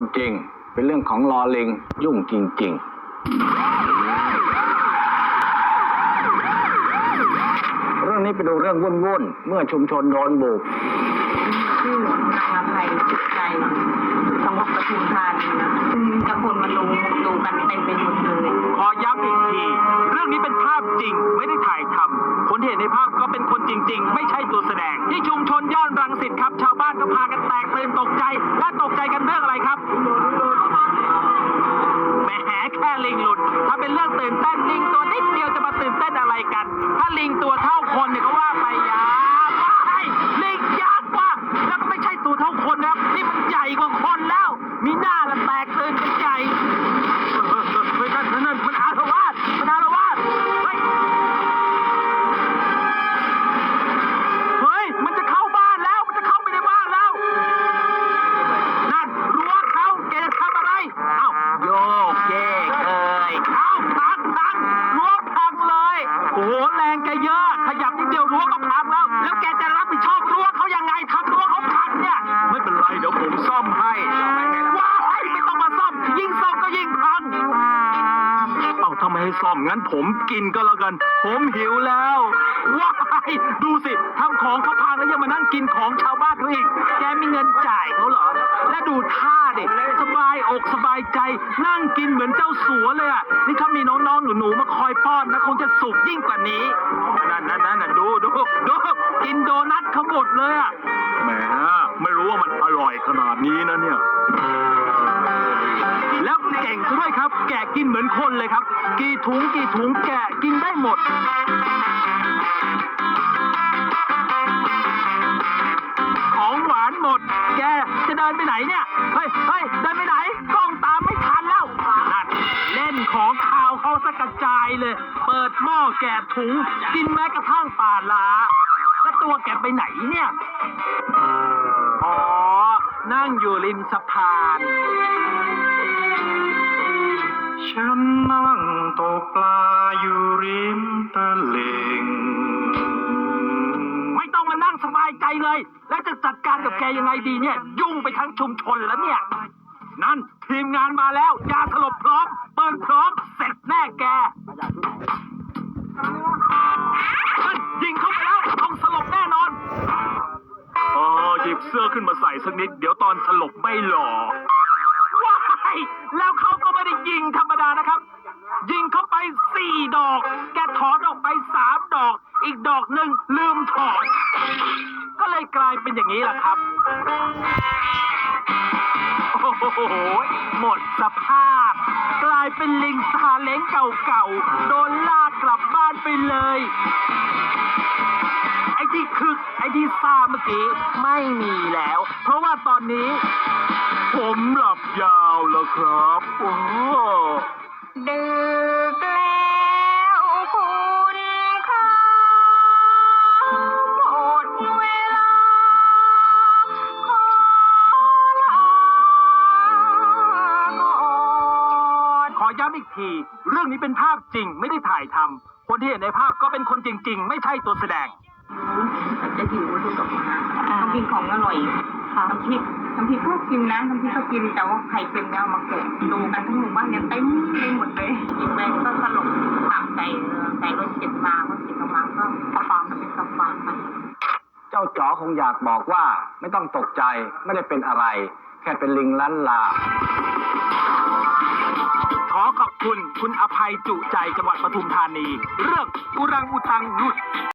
จริง เป็นเรื่องของลอลิงยุ่งจริง ๆ เรื่องนี้ไปดูเรื่องวุ่นๆเมื่อชุมชนโดนบุก ชื่อนางอภัยจิตใจจังหวัดปทุมธานีนะซึ่งจะคนมาดูดูกันเต็มไปหมดเลย ขอย้ำอีกที เรื่องนี้เป็นภาพจริงไม่ได้ถ่าย นที่เห็นในภาพก็เป็นคนจริง ๆ ไม่ใช่ตัวแสดง ที่ชุมชนย่านรังสิตครับ ชาวบ้านก็พากันแตกตื่นตกใจ และตกใจกันเรื่องอะไรครับ ทำไมให้ซ่อมงั้นผมกินก็แล้วกัน ผมหิวแล้วว้ายดูสิทำของเขาพังแล้วยังมานั่งกินของชาวบ้านเขาอีก แกมีเงินจ่ายเขาเหรอ และดูท่าเด็กสบายอกสบายใจ นั่งกินเหมือนเจ้าสัวเลยอะนี่ถ้ามีน้องๆหนูๆมาคอยป้อนนะคงจะสุกยิ่งกว่านี้นั่นนั่นนั่นดูดูดูกินโดนัทเขาหมดเลยอะแหมไม่รู้ว่ามันอร่อยขนาดนี้นะเนี่ย ก่งซะด้วยครับ แกะกินเหมือนคนเลยครับ กี่ถุงกี่ถุงแกะกินได้หมด ของหวานหมด แกจะเดินไปไหนเนี่ย เฮ้ยเฮ้ยเดินไปไหน กล้องตามไม่ทันแล้วนั่นเล่นของข่าวเขาสกกระจายเลย เปิดหม้อแกะถุง กินแม้กระทั่งปลาลาแล้วตัวแกไปไหนเนี่ย อ๋อ นั่งอยู่ริมสะพาน ฉันนั่งตกปลาอยู่ริมตลิ่งไม่ต้องมานั่งสบายใจเลย แล้วจะจัดการกับแกยังไงดีเนี่ย ยุ่งไปทั้งชุมชนแล้วเนี่ย นั่นทีมงานมาแล้วยาสลบพร้อมเปิดพร้อมเสร็จแน่แกนั่นยิงเข้าไปแล้วต้องสลบแน่นอนอ๋อหยิบเสื้อขึ้นมาใส่สักนิด เดี๋ยวตอนสลบไม่หล่อว้ายแล้วเขาก็ ไม่ได้ยิงธรรมดานะครับ ยิงเข้าไปสี่ดอก แกถอนออกไปสามดอก อีกดอกหนึ่งลืมถอน ก็เลยกลายเป็นอย่างนี้แหละครับ โอ้โห หมดสภาพ กลายเป็นลิงซาเล้งเก่าๆ โดนลากกลับบ้านไปเลย ไอ้ที่คึก ไอ้ที่ซาเมื่อกี้ ไม่มีแล้ว เพราะว่าตอนนี้ ผมหลับยาวแล้วครับโอ้ดึกแล้วคุณค่าหมดเวลาขอลาก่อนขอย้ำอีกที เรื่องนี้เป็นภาพจริงไม่ได้ถ่ายทำคนที่เห็นในภาพก็เป็นคนจริง ๆ ไม่ใช่ตัวแสดงจะหิวดูกับมาต้องกินของอร่อย น้ำพริกน้ำพริกก็กินนะน้ำพริกก็กินแต่ว่าไข่เค็มเนี่ยเอามาแกะดูกันทั้งหมู่บ้านเนี่ยเต็มไปหมดเลยอีกแบงก็สลบตามใจเออใจรถเจ็บมาก็เจ็บมาก็กระฟางมันเป็นกระฟางไปเจ้าจ๋อคงอยากบอกว่าไม่ต้องตกใจไม่ได้เป็นอะไร แค่เป็นลิงลันลาขอขอบคุณคุณอภัยจุใจจังหวัดปทุมธานี เรื่องอุรังอุตังหลุด